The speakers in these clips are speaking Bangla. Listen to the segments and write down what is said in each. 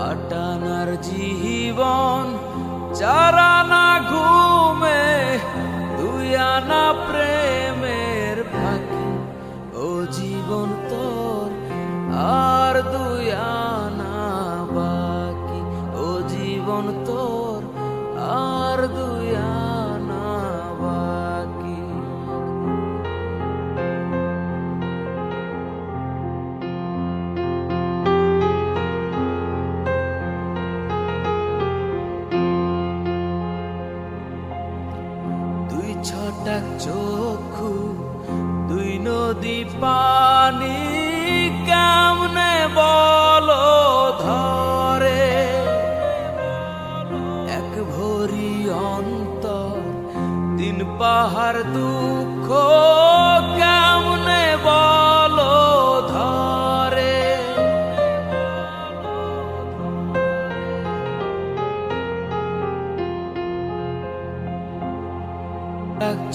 আটানার জীবন চারানা ছটাক চক্ষু দুই নদী পানি কেমনে বল ধরে? এক ভরি অন্তর দিন পাহাড় দুঃখ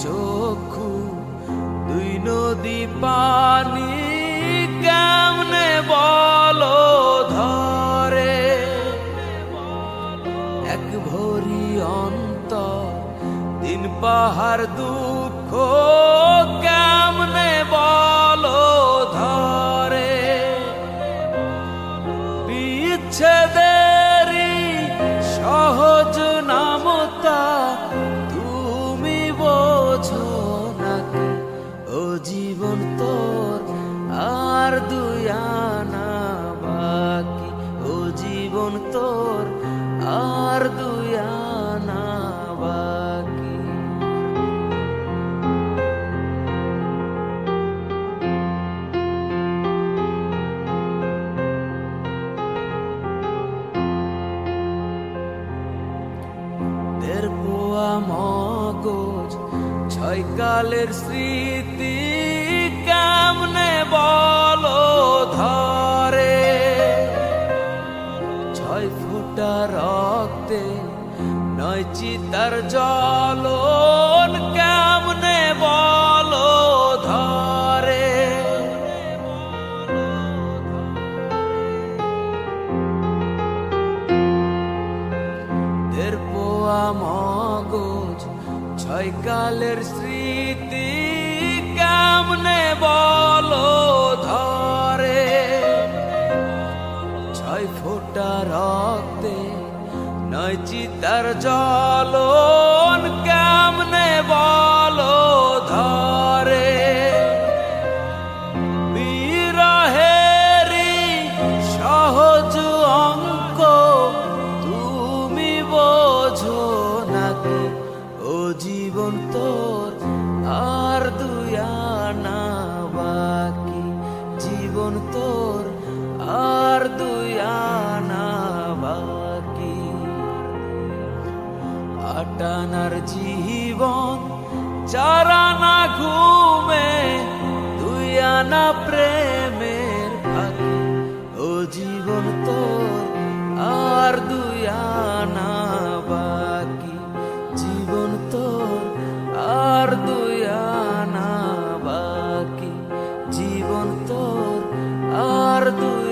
চক্ষু, দুই নদী পানি, কেমনে বলো ধরে? এক ভরি অন্তর দিন পাহাড় দুঃখ, কেমনে বলো ধরে? বিচ্ছেদেরই মগজ ছয় কালের স্মৃতি কেমনে বল ধরে? ছয় ফুটা রক্তে নয় চিতার জলন ছয় কালের স্মৃতি কেমনে বলো ধরে? ছয় ফোটা রক্তে নয় চিতার জলন জীবন তোর, আর দুই আনা বাকি। জীবন তোর, আর দুই আনা বাকি। আটানার জীবন চারানা ঘুমে, দুই আনা জীবন তোর আর দুই আনা বাকি। জীবন তোর আর দুই